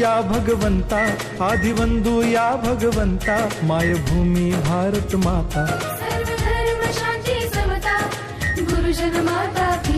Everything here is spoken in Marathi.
या भगवंता आधिवंदू या भगवंता माय भूमी भारत माता. सर्व धर्म समता गुरुजन माता की